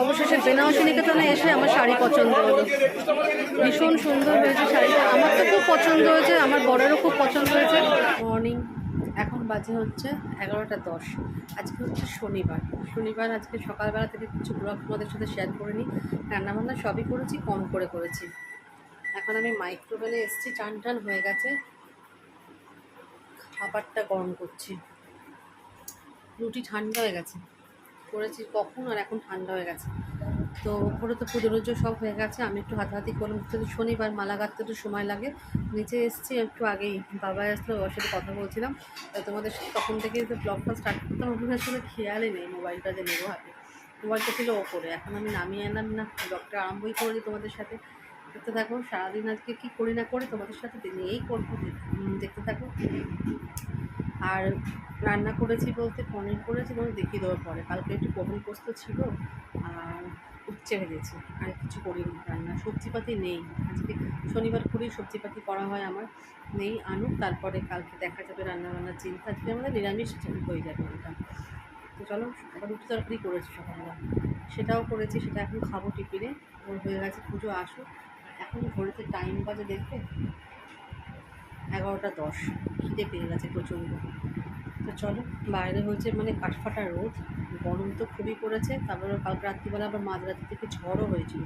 অবশেষে বেনারসি নিকেতনে এসে আমার শাড়ি পছন্দ হলো। ভীষণ সুন্দর হয়েছে শাড়িটা। আমার তো খুব পছন্দ হয়েছে, আমার বড়েরও খুব পছন্দ হয়েছে। মর্নিং এখন বাজে হচ্ছে এগারোটা দশ। আজকে হচ্ছে শনিবার। শনিবার আজকে সকালবেলা থেকে কিছু ব্লগ তোমাদের সাথে শেয়ার করে নিই। রান্নাবান্না সবই করেছি, কম করে করেছি। এখন আমি মাইক্রোওভেনে এসেছি চান টান হয়ে গেছে। খাবারটা গরম করছি। রুটি ঠান্ডা হয়ে গেছে। করেছি কখন আর এখন ঠান্ডা হয়ে গেছে। তো ওপরে তো পুজো টুজো সব হয়ে গেছে, আমি একটু হাতাহাতি করলাম। যেহেতু শনিবার মালা গাঁথতে একটু সময় লাগে। নিচে এসেছি, একটু আগেই বাবা আসলো, ওর সাথে কথা বলছিলাম। তা তোমাদের তখন থেকে তো ব্লগটা স্টার্ট করতাম। ওখানে আসলে খেয়ালই নেই মোবাইলটা যে নেব হাতে। মোবাইলটা ছিল ওপরে, এখন আমি নামিয়ে আনলাম না। ব্লগটা আরম্ভই করেছি তোমাদের সাথে। দেখতে থাকো, সারাদিন আজকে কী করি না করে তোমাদের সাথে নিয়েই করব। দেখতে থাকো। আর রান্না করেছি বলতে পনির করেছি তোমাকে দেখিয়ে দেওয়ার পরে। কালকে একটু পনির পোস্ত ছিল আর উচ্ছে ভেজেছি আর কিছু করিনি রান্না। সবজিপাতি নেই। আজকে শনিবার করেই সবজিপাতি করা হয় আমার। নেই, আনুক, তারপরে কালকে দেখা যাবে রান্না বান্নার চিন্তা। আজকে আমাদের নিরামিষ হয়ে যাবে ওটা তো চলো, আবার রুটি তরকারি করেছি সকালবেলা। সেটাও করেছি, সেটা এখন খাব টিফিনে। ওর হয়ে গেছে পুজো, আসুক। এখন ঘড়িতে টাইম বাজে দেখবে। এগারোটা দশ। খিদে পেয়ে গেছে প্রচণ্ড। তো চলো, বাইরে হয়েছে মানে কাঠফাটা রোদ, গরম তো খুবই পড়েছে, তারপরে কাল রাত্রিবেলা আবার মাঝরাত্রি থেকে ঝড়ও হয়েছিল।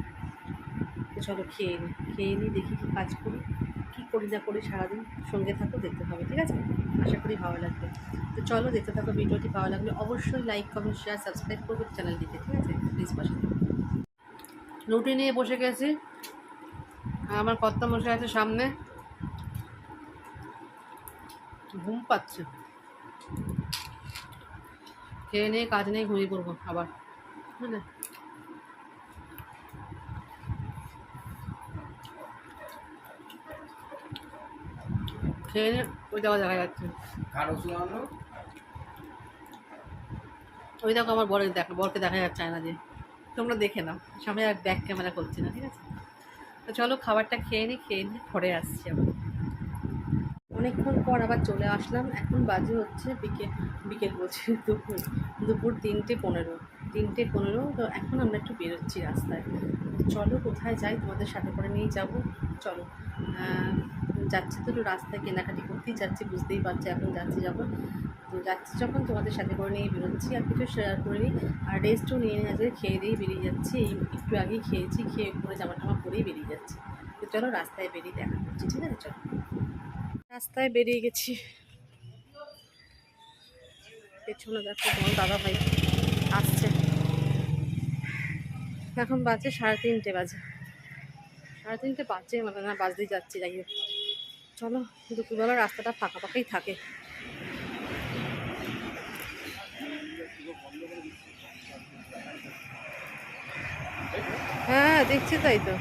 তো চলো খেয়ে নিই খেয়ে নিই দেখি কী কাজ করি, কী করি না করি সারাদিন সঙ্গে থাকো, দেখতে হবে ঠিক আছে? আশা করি ভালো লাগবে। তো চলো, দেখতে থাকো, ভিডিওটি ভালো লাগলে অবশ্যই লাইক কমেন্ট শেয়ার সাবস্ক্রাইব করবে চ্যানেলটিকে ঠিক আছে? প্লিজ পাশে। রুটি নিয়ে বসে গেছি। আমার কর্তা মশাই আছে সামনে। ঘুম পাচ্ছে। খেয়ে নিয়ে কাজ নিয়ে ঘুমিয়ে পড়ব আবার বুঝলে? খেয়ে নিয়ে ওই দেখো দেখা যাচ্ছে। ওই দেখো আমার বরের দেখা বরকে দেখা যাচ্ছে না দিয়ে। তোমরা দেখে নাও সামনে আর ব্যাক ক্যামেরা করছি না ঠিক আছে? তো চলো খাবারটা খেয়ে নিই খেয়ে নিয়ে ঘরে আসছি আবার। অনেকক্ষণ পর আবার চলে আসলাম। এখন বাজে হচ্ছে বিকেল বিকেল বলছি, দুপুর দুপুর তিনটে পনেরো। তিনটে পনেরো, তো এখন আমরা একটু বেরোচ্ছি রাস্তায়। চলো কোথায় যাই? তোমাদের সাথে করে নিয়ে যাব। চলো। যাচ্ছি তো একটু রাস্তায়, কেনাকাটি করতেই যাচ্ছি, বুঝতেই পারছি এখন যাচ্ছি যখন। তো যাচ্ছি যখন, তোমাদের সাথে করে নিয়ে বেরোচ্ছি। আর কিছু শেয়ার করে নিই। আর রেস্টও নিয়ে নিয়ে খেয়ে দিয়েই বেরিয়ে যাচ্ছি। এই একটু আগেই খেয়েছি, খেয়ে পরে জামা টামা পরেই বেরিয়ে যাচ্ছি। তো চলো রাস্তায় বেরিয়ে দেখা করছি, ঠিক আছে? চলো। রাস্তায় বেরিয়ে গেছি। পেছনে দেখো তোমার দাদা ভাই আসছে। এখন বাজে সাড়ে তিনটে বাজে। সাড়ে তিনটে বাজে মানে না বাজতেই যাচ্ছি, যাই চলো, দুপুরবেলা রাস্তাটা ফাঁকা ফাঁকাই থাকে। হ্যাঁ দেখছি তাই তো।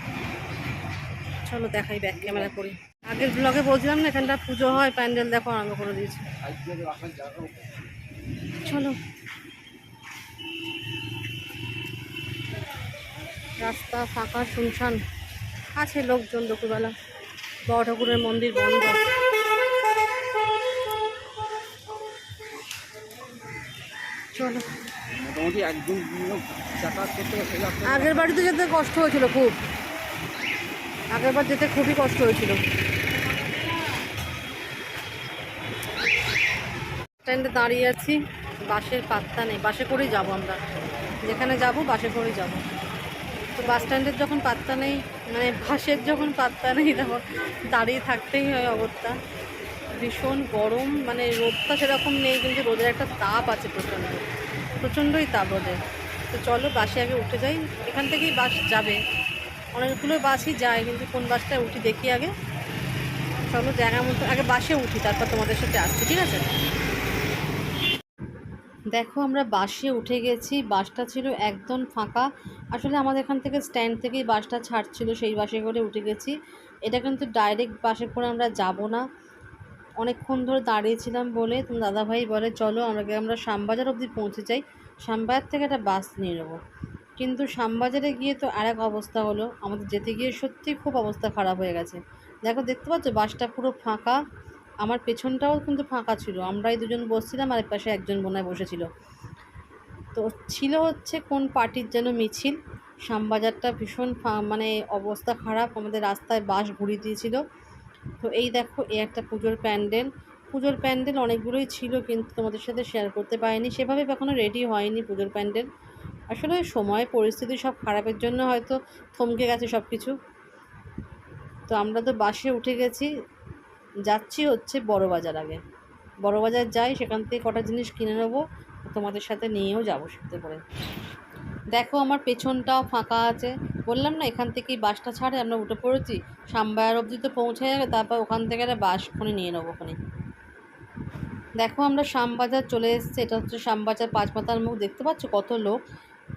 চলো, দেখাই ব্যাক ক্যামেরা করি। আগের ব্লগে বলছিলাম না এখানটা পুজো হয় প্যান্ডেল দেখো আরম্ভ করে দিয়েছে। চলো। রাস্তা ফাঁকা শুনশান। আছে লোকজন দুপুরবেলা। বড় ঠাকুরের মন্দির বন্ধ। চলো। মোটামুটি একদিন যাতায়াত করতে গেলে সেই রাস্তায় আগের বাড়িতে যেতে কষ্ট হয়েছিল খুব। আগের বার যেতে খুবই কষ্ট হয়েছিল। স্ট্যান্ডে দাঁড়িয়ে আছি। বাসের পাত্তা নেই। বাসে করেই যাব আমরা। যেখানে যাব, বাসে করেই যাব। তো বাস স্ট্যান্ডের যখন পাত্তা নেই মানে বাসের যখন পাত্তা নেই, তখন দাঁড়িয়ে থাকতেই হয় অবস্থা ভীষণ গরম মানে রোদটা সেরকম নেই, কিন্তু রোদের একটা তাপ আছে প্রচণ্ড। প্রচণ্ডই তাপ রোদের। তো চলো বাসে আগে উঠে যাই। এখান থেকেই বাস যাবে। অনেকগুলো বাসই যায়, কিন্তু কোন বাসটায় উঠি দেখি আগে। চলো জায়গা মতো, আগে বাসে উঠি, তারপর তোমাদের সাথে আসছি, ঠিক আছে? দেখো আমরা বাসে উঠে গেছি, বাসটা ছিল একদম ফাঁকা। আসলে আমাদের এখান থেকে স্ট্যান্ড থেকেই বাসটা ছাড়ছিল, সেই বাসে করে উঠে গেছি। এটা কিন্তু ডাইরেক্ট বাসে করে আমরা যাব না। অনেকক্ষণ ধরে দাঁড়িয়েছিলাম বলে তুমি দাদাভাই বলে, চলো আমাকে, আমরা শ্যামবাজার অবধি পৌঁছে যাই। শ্যামবাজার থেকে একটা বাস নিয়ে নেব। কিন্তু শ্যামবাজারে গিয়ে তো আর এক অবস্থা হলো। আমাদের যেতে গিয়ে সত্যি খুব অবস্থা খারাপ হয়ে গেছে। দেখো, দেখতে পাচ্ছ? বাসটা পুরো ফাঁকা। আমার পেছনটাও কিন্তু ফাঁকা ছিল। আমরাই দুজন বসছিলাম আর পাশে একজন বোনায় বসেছিল। তো ছিল হচ্ছে কোন পার্টির যেন মিছিল। শ্যামবাজারটা ভীষণ মানে অবস্থা খারাপ, আমাদের রাস্তায় বাস ঘুরিয়ে দিয়েছিল। তো এই দেখো, এই একটা পুজোর প্যান্ডেল। পুজোর প্যান্ডেল অনেকগুলোই ছিল, কিন্তু তোমাদের সাথে শেয়ার করতে পারিনি। সেভাবে এখনও রেডি হয়নি পুজোর প্যান্ডেল। আসলে সময়, পরিস্থিতি সব খারাপের জন্য হয়তো থমকে গেছে সব কিছু তো আমরা তো বাসে উঠে গেছি। যাচ্ছি হচ্ছে বড় বাজার আগে। বড় বাজার যাই, সেখান থেকে কটা জিনিস কিনে নেব, তোমাদের সাথে নিয়েও যাব সাথে করে। দেখো আমার পেছনটাও ফাঁকা আছে। বললাম না, এখান থেকেই বাসটা ছাড়ে, আমরা উঠে পড়েছি। সাম্বায়ার অবধি তো পৌঁছে যাবে, তারপর ওখান থেকে একটা বাস ওখানে নিয়ে নেব ওখানে। দেখো আমরা শ্যামবাজার চলে এসেছি, এটা হচ্ছে শ্যামবাজার পাঁচ মাথার মুখ। দেখতে পাচ্ছ কত লোক?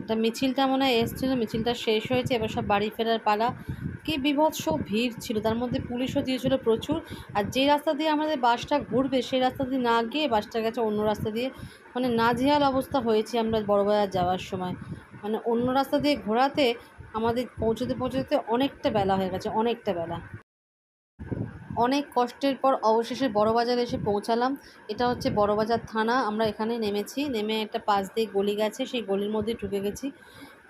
এটা মিছিলটা মনে হয় এসেছিল, মিছিলটা শেষ হয়েছে, এবার সব বাড়ি ফেরার পালা। কি বিভৎস ভিড় ছিল। তার মধ্যে পুলিশও দিয়েছিল প্রচুর। আর যে রাস্তা দিয়ে আমাদের বাসটা ঘুরবে, সেই রাস্তা দিয়ে না গিয়ে বাসটা গেছে অন্য রাস্তা দিয়ে মানে নাজেহাল অবস্থা হয়েছে আমরা বড়বাজার যাওয়ার সময়। মানে অন্য রাস্তা দিয়ে ঘোরাতে আমাদের পৌঁছতে পৌঁছতে অনেকটা বেলা হয়ে গেছে, অনেকটা বেলা। অনেক কষ্টের পর অবশেষে বড়বাজারে এসে পৌঁছালাম। এটা হচ্ছে বড়বাজার থানা। আমরা এখানে নেমেছি। নেমে একটা পাশ দিয়ে গলি গেছে। সেই গলির মধ্যে ঢুকে গেছি।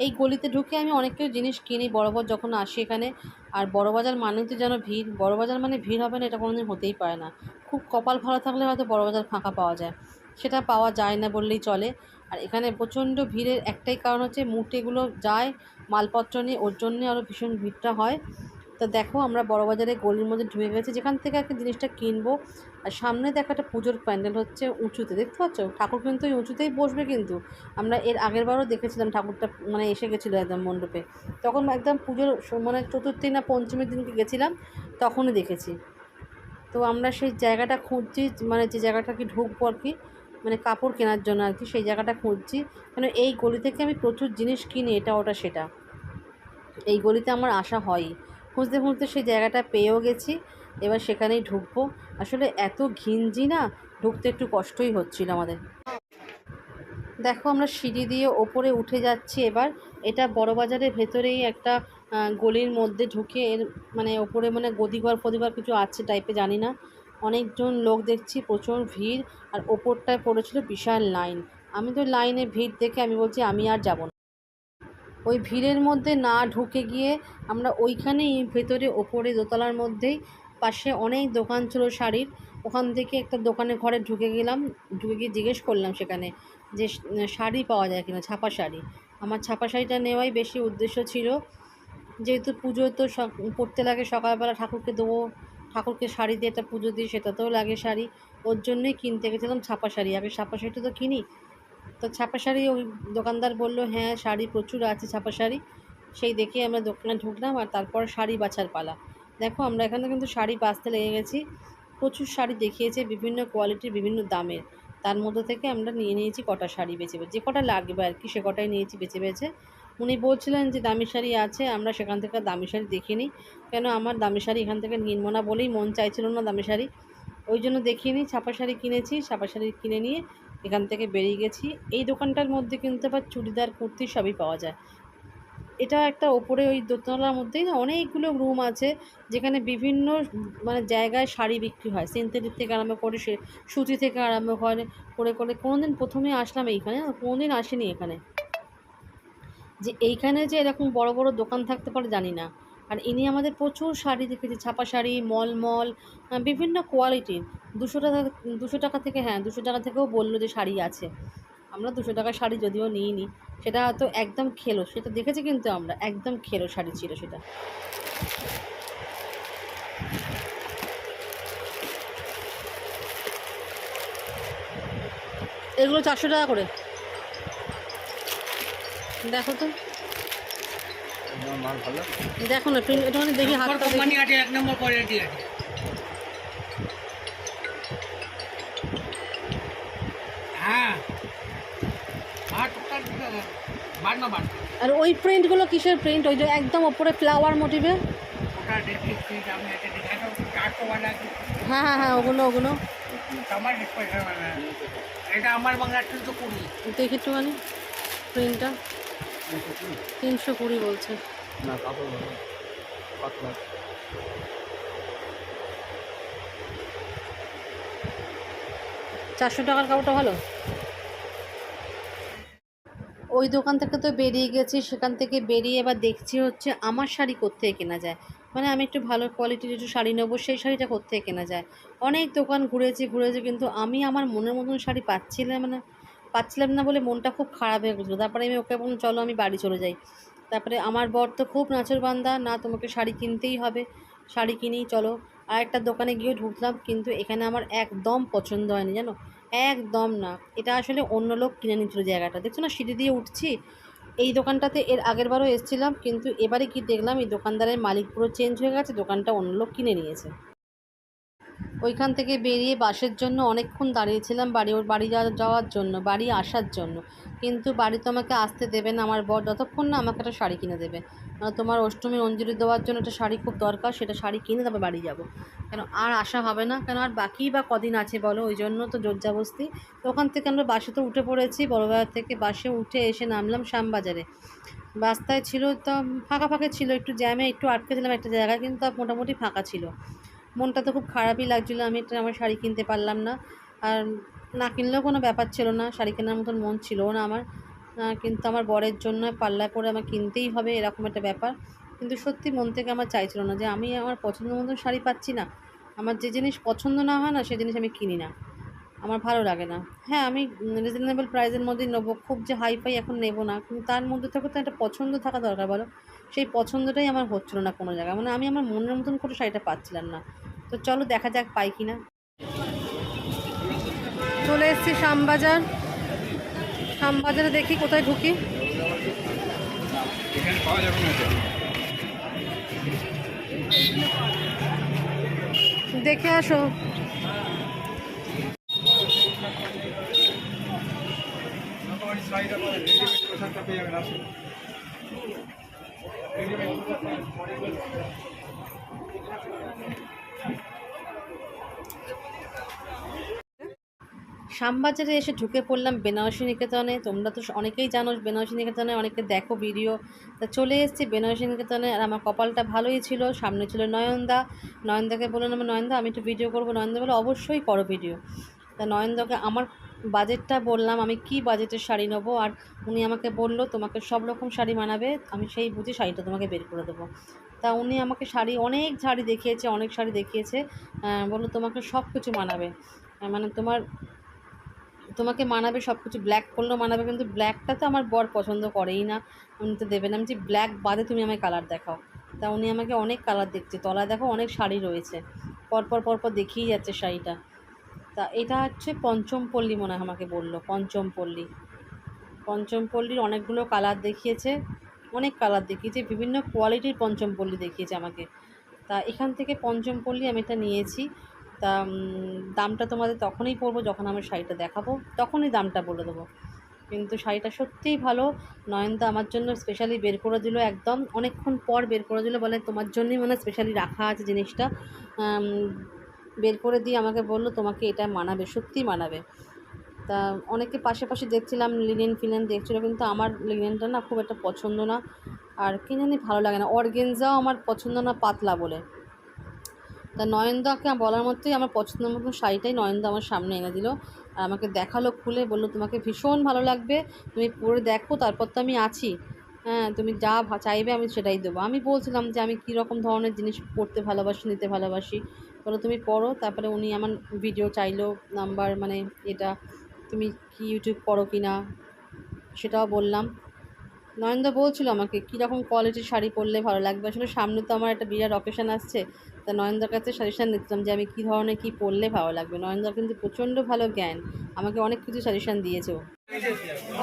এই গলিতে ঢুকে আমি অনেক কিছু জিনিস কিনি বরাবর যখন আসি এখানে, আর বড় বাজার মানে তো যেন ভিড়। বড় বাজার মানে ভিড় হবে না, এটা কোনোদিন হতেই পারে না। খুব কপাল ভালো থাকলে হয়তো বড় বাজার ফাঁকা পাওয়া যায়। সেটা পাওয়া যায় না বললেই চলে। আর এখানে প্রচণ্ড ভিড়ের একটাই কারণ হচ্ছে মুটেগুলো যায়, মালপত্র নিয়ে, ওর জন্যে আরও ভীষণ ভিড়টা হয়। তো দেখো আমরা বড়বাজারে গলির মধ্যে ঢুকে গেছি, যেখান থেকে একটা জিনিসটা কিনবো। আর সামনে দেখো একটা পুজোর প্যান্ডেল হচ্ছে উঁচুতে, দেখতে পাচ্ছ? ঠাকুর কিন্তু ওই উঁচুতেই বসবে কিন্তু। আমরা এর আগের বারও দেখেছিলাম ঠাকুরটা মানে এসে গেছিল একদম মণ্ডপে। তখন একদম পুজোর মানে চতুর্থী না পঞ্চমীর দিনকে গেছিলাম, তখনই দেখেছি। তো আমরা সেই জায়গাটা খুঁজছি মানে যে জায়গাটা কি ঢুকবো আর কি মানে কাপড় কেনার জন্য আর কি, সেই জায়গাটা খুঁজছি। কেন এই গলি থেকে আমি প্রচুর জিনিস কিনি, এটা, ওটা, সেটা। এই গলিতে আমার আসা হয়ই। খুঁজতে খুঁজতে সেই জায়গাটা পেয়েও গেছি, এবার সেখানেই ঢুকবো। আসলে এত ঘিঞ্জি না, ঢুকতে একটু কষ্টই হচ্ছিল আমাদের। দেখো আমরা সিঁড়ি দিয়ে ওপরে উঠে যাচ্ছি এবার। এটা বড়বাজারের ভেতরেই একটা গলির মধ্যে ঢুকে এর মানে ওপরে মানে গদিঘর ফদিঘর কিছু আছে টাইপে জানি না। অনেকজন লোক দেখছি, প্রচুর ভিড়, আর ওপরটায় পড়েছিল বিশাল লাইন। আমি তো লাইনে ভিড় দেখে আমি বলছি, আমি আর যাব না। ওই ভিড়ের মধ্যে না ঢুকে গিয়ে আমরা ওইখানেই ভেতরে ওপরে দোতলার মধ্যেই পাশে অনেক দোকান ছিল শাড়ির। ওখান থেকে একটা দোকানে ঘরে ঢুকে গেলাম, ঢুকে গিয়ে জিজ্ঞেস করলাম সেখানে যে শাড়ি পাওয়া যায় কিনা, ছাপা শাড়ি। আমার ছাপা শাড়িটা নেওয়াই বেশি উদ্দেশ্য ছিল। যেহেতু পুজো তো পড়তে লাগে সকালবেলা, ঠাকুরকে দেবো, ঠাকুরকে শাড়ি দিয়ে একটা পুজো দিই, সেটাতেও লাগে শাড়ি। ওর জন্যই কিনতে গেছিলাম ছাপা শাড়ি। আগে ছাপা শাড়িটা তো কিনি তো ছাপা শাড়ি ওই দোকানদার বলল হ্যাঁ শাড়ি প্রচুর আছে ছাপা শাড়ি সেই দেখে আমরা দোকানে ঢুকলাম আর তারপর শাড়ি বাছার পালা। দেখো, আমরা এখানে কিন্তু শাড়ি বাছতে লেগে গেছি। প্রচুর শাড়ি দেখিয়েছে বিভিন্ন কোয়ালিটির, বিভিন্ন দামের। তার মধ্যে থেকে আমরা নিয়ে নিয়েছি কটা শাড়ি বেছে বেছে। যে কটা লাগবে আর কি, সে কটাই নিয়েছি বেছে বেছে। উনি বলছিলেন যে, দামি শাড়ি আছে, আমরা সেখান থেকে দামি শাড়ি দেখিনি। কেন, আমার দামি শাড়ি এখান থেকে কিনবো না বলেই মন চাইছিল না দামি শাড়ি। ওই জন্য দেখিনি ছাপা শাড়ি কিনেছি ছাপা শাড়ি কিনে নিয়ে এখান থেকে বেরিয়ে গেছি। এই দোকানটার মধ্যে কিন্তু আবার চুড়িদার, কুর্তি সবই পাওয়া যায়। এটা একটা ওপরে ওই দোতলার মধ্যেই না অনেকগুলো রুম আছে, যেখানে বিভিন্ন মানে জায়গায় শাড়ি বিক্রি হয়। সিনথেটিক থেকে আরম্ভ করে সে, সুতি থেকে আরম্ভ করে করে করে। কোনোদিন প্রথমে আসলাম এইখানে না কোনোদিন আসিনি এখানে। যে এইখানে যে এরকম বড় বড় দোকান থাকতে পারে জানি না। আর ইনি আমাদের প্রচুর শাড়ি দেখেছি, ছাপা শাড়ি, মলমল বিভিন্ন কোয়ালিটির দুশো টাকা দুশো টাকা থেকে হ্যাঁ দুশো টাকা থেকেও বলল যে শাড়ি আছে। আমরা দুশো টাকার শাড়ি যদিও নিইনি, সেটা তো একদম খেলো, সেটা দেখেছি কিন্তু আমরা, একদম খেলো শাড়ি ছিল সেটা। এগুলো চারশো টাকা করে। দেখো তো। দেখো না প্রিন্ট এটা মানে দেখি কোম্পানি আছে এক নম্বর কোয়ালিটি আছে। হ্যাঁ। হ্যাঁ আর ওই প্রিন্টগুলো কিসের প্রিন্ট ওই যে একদম ওপরে ফ্লাওয়ার মোটিভে ওটা হ্যাঁ হ্যাঁ হ্যাঁ ওগুলো ওগুলো। পয়সা বালা এটা আমার বাংলা তিনশো কুড়ি। দেখি একটুখানি প্রিন্টটা তিনশো কুড়ি বলছে। না কাপড় পাতলা চারশো টাকার কাপড়টা ভালো? ওই দোকান থেকে তো বেরিয়ে গেছি সেখান থেকে বেরিয়ে এবার দেখছি হচ্ছে আমার শাড়ি কোত্থেকে কেনা যায়। মানে আমি একটু ভালো কোয়ালিটির একটু শাড়ি নেব সেই শাড়িটা কোত্থেকে কেনা যায়? অনেক দোকান ঘুরেছি ঘুরেছি কিন্তু আমি আমার মনের মতন শাড়ি পাচ্ছিলাম মানে পাচ্ছিলাম না বলে মনটা খুব খারাপ হয়ে গেছিল। তারপরে আমি ওকে বললাম, চলো আমি বাড়ি চলে যাই। তারপরে আমার বর তো খুব নাচর বান্দা, না তোমাকে শাড়ি কিনতেই হবে। শাড়ি কিনেই চলো। আর একটা দোকানে গিয়ে ঢুকলাম, কিন্তু এখানে আমার একদম পছন্দ হয়নি, জানো? একদম না। এটা আসলে অন্য লোক কিনে নিচ্ছিল জায়গাটা। দেখছ না, সিঁড়ি দিয়ে উঠছি। এই দোকানটাতে এর আগের বারও এসেছিলাম, কিন্তু এবারে কি দেখলাম এই দোকানদারের মালিক পুরো চেঞ্জ হয়ে গেছে, দোকানটা অন্য লোক কিনে নিয়েছে। ওইখান থেকে বেরিয়ে বাসের জন্য অনেকক্ষণ দাঁড়িয়েছিলাম বাড়ি, ওর বাড়ি যাওয়া- যাওয়ার জন্য, বাড়ি আসার জন্য। কিন্তু বাড়ি তো আমাকে আসতে দেবে না, আমার বর যতক্ষণ না আমাকে একটা শাড়ি কিনে দেবে। মানে তোমার অষ্টমীর অঞ্জলি দেওয়ার জন্য একটা শাড়ি খুব দরকার, সেটা শাড়ি কিনে তারপর বাড়ি যাব। কেন, আর আসা হবে না, কেন আর বাকি বা কদিন আছে বলো, ওই জন্য তো জোরজাবস্তি। তো ওখান থেকে আমরা বাসে তো উঠে পড়েছি, বড়বাজার থেকে বাসে উঠে এসে নামলাম শ্যামবাজারে। রাস্তায় ছিল, তো ফাঁকা ফাঁকা ছিল, একটু জ্যামে একটু আটকে ছিলাম একটা জায়গায়, কিন্তু মোটামুটি ফাঁকা ছিল। মনটা তো খুব খারাপই লাগছিল, আমি একটা আমার শাড়ি কিনতে পারলাম না। আর না কিনলেও কোনো ব্যাপার ছিল না, শাড়ি কেনার মতন মন ছিল না আমার। কিন্তু আমার বরের জন্য পাল্লায় পরে আমার কিনতেই হবে, এরকম একটা ব্যাপার। কিন্তু সত্যি মন থেকে আমার চাইছিল না যে আমি আমার পছন্দ মতন শাড়ি পাচ্ছি না। আমার যে জিনিস পছন্দ না হয় না, সে জিনিস আমি কিনি না। আমার ভালো লাগে না। হ্যাঁ আমি রিজনেবল প্রাইসের মধ্যেই নেব, খুব যে হাই ফাই এখন নেব না। কিন্তু তার মধ্যে থেকে তো একটা পছন্দ থাকা দরকার বলো। সেই পছন্দটাই আমার হচ্ছিল না কোনো জায়গায়। মানে আমি আমার মনের মতন করে শাড়িটা পাচ্ছিলাম না। তো চলো দেখা যাক পাই কি না চলে এসেছি শ্যামবাজার। শ্যামবাজারে দেখি কোথায় ঢুকি। দেখে আসো। শ্যামবাজারে এসে ঢুকে পড়লাম বেনারসি নিকেতনে। তোমরা তো অনেকেই জানো বেনারসি নিকেতনে, অনেকে দেখো ভিডিও। তা চলে এসেছি বেনারসি নিকেতনে আর আমার কপালটা ভালোই ছিল, সামনে ছিল নয়নদা। নয়নদাকে বললাম, আমার নয়নদা, আমি একটু ভিডিও করব। নয়নদা বলে অবশ্যই করো ভিডিও তা নয়নদাকে আমার বাজেটটা বললাম, আমি কি বাজেটের শাড়ি নেব? আর উনি আমাকে বলল, তোমাকে সব রকম শাড়ি মানাবে, আমি সেই বুঝে শাড়িটা তোমাকে বের করে দেবো। তা উনি আমাকে শাড়ি, অনেক শাড়ি দেখিয়েছে, অনেক শাড়ি দেখিয়েছে। বলল, তোমাকে সব কিছু মানাবে মানে তোমার তোমাকে মানাবে সব কিছু ব্ল্যাক করলেও মানাবে, কিন্তু ব্ল্যাকটা তো আমার বর পছন্দ করেই না। উনি তো দেবে না আমি যে ব্ল্যাক বাদে তুমি আমায় কালার দেখাও। তা উনি আমাকে অনেক কালার দেখছে, তলায় দেখো অনেক শাড়ি রয়েছে। পরপর পরপর দেখিয়ে যাচ্ছে শাড়িটা। তা এটা হচ্ছে পঞ্চম পল্লী মনে হয় আমাকে বলল, পঞ্চম পল্লী। পঞ্চম পল্লীর অনেকগুলো কালার দেখিয়েছে, অনেক কালার দেখিয়েছে, বিভিন্ন কোয়ালিটির পঞ্চম পল্লী দেখিয়েছে আমাকে। তা এখান থেকে পঞ্চম পল্লী আমি এটা নিয়েছি। তা দামটা তোমাদের তখনই পড়ব যখন আমি শাড়িটা দেখাবো, তখনই দামটা বলে দেবো। কিন্তু শাড়িটা সত্যিই ভালো। নয়নদা আমার জন্য স্পেশালি বের করে দিল একদম। অনেকক্ষণ পর বের করে দিল, বলে তোমার জন্যই মানে স্পেশালি রাখা আছে জিনিসটা। বের করে দিয়ে আমাকে বলল, তোমাকে এটা মানাবে, সত্যিই মানাবে। তা অনেকে পাশাপাশি দেখছিলাম লিনেন ফিনেন দেখছিলো, কিন্তু আমার লিনেনটা না খুব একটা পছন্দ না। আর কি জানি ভালো লাগে না। অর্গেনজাও আমার পছন্দ না, পাতলা বলে। তা নয়নদাকে বলার মতোই আমার পছন্দ মতো শাড়িটাই নয়নদা আমার সামনে এনে দিল। আর আমাকে দেখাল, খুলে বলল, তোমাকে ভীষণ ভালো লাগবে। তুমি পরে দেখো, তারপর তো আমি আছি। হ্যাঁ তুমি যা চাইবে আমি সেটাই দেবো। আমি বলছিলাম যে, আমি কী রকম ধরনের জিনিস পড়তে ভালোবাসি, নিতে ভালোবাসি? বলো, তুমি পড়ো। তারপরে উনি আমার ভিডিও চাইলো, নাম্বার মানে এটা, তুমি কি ইউটিউব করো কি না? সেটাও বললাম। নয়নদা বলছিল আমাকে কীরকম কোয়ালিটির শাড়ি পরলে ভালো লাগবে? আসলে সামনে তো আমার একটা বিরাট অকেশন আসছে। তা নয়নদার কাছে সাজেশান নিচ্ছিলাম যে আমি কী ধরনের কী পড়লে ভালো লাগবে। নয়নদার কিন্তু প্রচণ্ড ভালো জ্ঞান। আমাকে অনেক কিছু সাজেশান দিয়েছে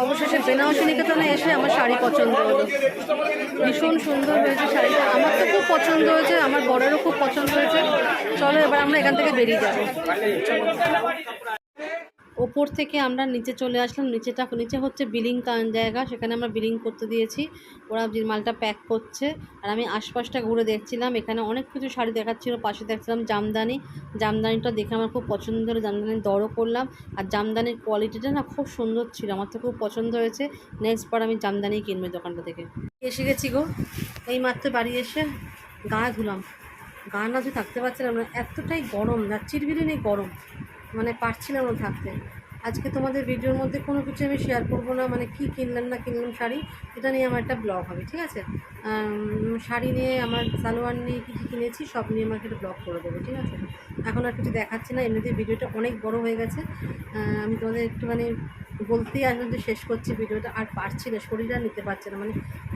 অবশেষে বেনারসি নিকেতনে এসে আমার শাড়ি পছন্দ হলো। ভীষণ সুন্দর হয়েছে শাড়িটা। আমার তো খুব পছন্দ হয়েছে, আমার বড়েরও খুব পছন্দ হয়েছে। চলো এবার আমরা এখান থেকে বেরিয়ে যাব। ওপর থেকে আমরা নিচে চলে আসলাম। নিচেটা, নিচে হচ্ছে বিলিং জায়গা। সেখানে আমরা বিলিং করতে দিয়েছি। ওরা মালটা প্যাক করছে। আর আমি আশপাশটা ঘুরে দেখছিলাম। এখানে অনেক কিছু শাড়ি দেখাচ্ছিল। পাশে দেখছিলাম জামদানি। জামদানিটা দেখে আমার খুব পছন্দ হলো। জামদানির দরও করলাম। আর জামদানির কোয়ালিটিটা না খুব সুন্দর ছিল। আমার তো খুব পছন্দ হয়েছে। নেক্সট বার আমি জামদানি কিনবো দোকানটা থেকে। এসে গেছি গো। এই মাত্র বাড়ি এসে গা ধুলাম। গা না ধুয়ে থাকতে পারছিলাম না। এতটাই গরম। না চিরবিরি নেই গরম। মানে পারছিলাম থাকতে। আজকে তোমাদের ভিডিওর মধ্যে কোনো কিছু আমি শেয়ার করব না মানে কি কিনলাম না কিনলাম শাড়ি, এটা নিয়ে আমার একটা ব্লগ হবে, ঠিক আছে? শাড়ি নিয়ে আমার সালোয়ার নিয়ে কী কী কিনেছি, সব নিয়ে আমাকে একটা ব্লগ করে দেবো, ঠিক আছে? এখন আর কিছু দেখাচ্ছি না এমনিতে ভিডিওটা অনেক বড় হয়ে গেছে। আমি তোমাদের একটুখানি বলতেই আসলাম যে শেষ করছি ভিডিওটা, আর পারছি না শরীর আর নিতে পারছে না। মানে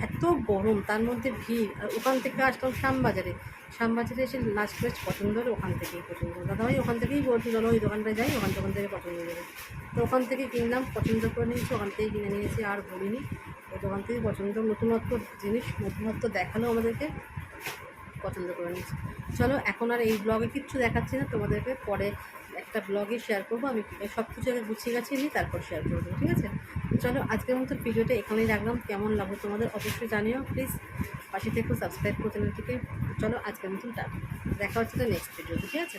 এত গরম, তার মধ্যে ভিড়। আর ওখান থেকে আসলাম শ্যামবাজারে। শ্যামবাজারে এসে লাস্ট বেস্ট পছন্দ হলো ওখান থেকেই পছন্দ হলো। দাদাভাই ওখান থেকেই বলছি চলো ওই দোকানটায় যাই, ওখান দোকান থেকে পছন্দ যাবে তো ওখান থেকে কিনলাম, পছন্দ করে নিয়েছি, ওখান থেকেই কিনে নিয়েছি, আর বলিনি। ওই দোকান থেকে পছন্দ, নতুনত্ব জিনিস, নতুনত্ব দেখাল আমাদেরকে, পছন্দ করে নিয়েছি। চলো, এখন আর এই ব্লগে কিচ্ছু দেখাচ্ছি না, তোমাদেরকে পরে একটা ব্লগে শেয়ার করব। আমি সব কিছু আগে গুছিয়ে গেছি নিয়ে তারপর শেয়ার করব, ঠিক আছে? চলো, আজকের মতো ভিডিওটা এখানেই রাখলাম। কেমন লাগল তোমাদের অবশ্যই জানিও প্লিজ পাশে থেকে সাবস্ক্রাইব করে চ্যানেলটিকে চলো, আজকের মতন টাটা দেখা হচ্ছে তো নেক্সট ভিডিওতে ঠিক আছে?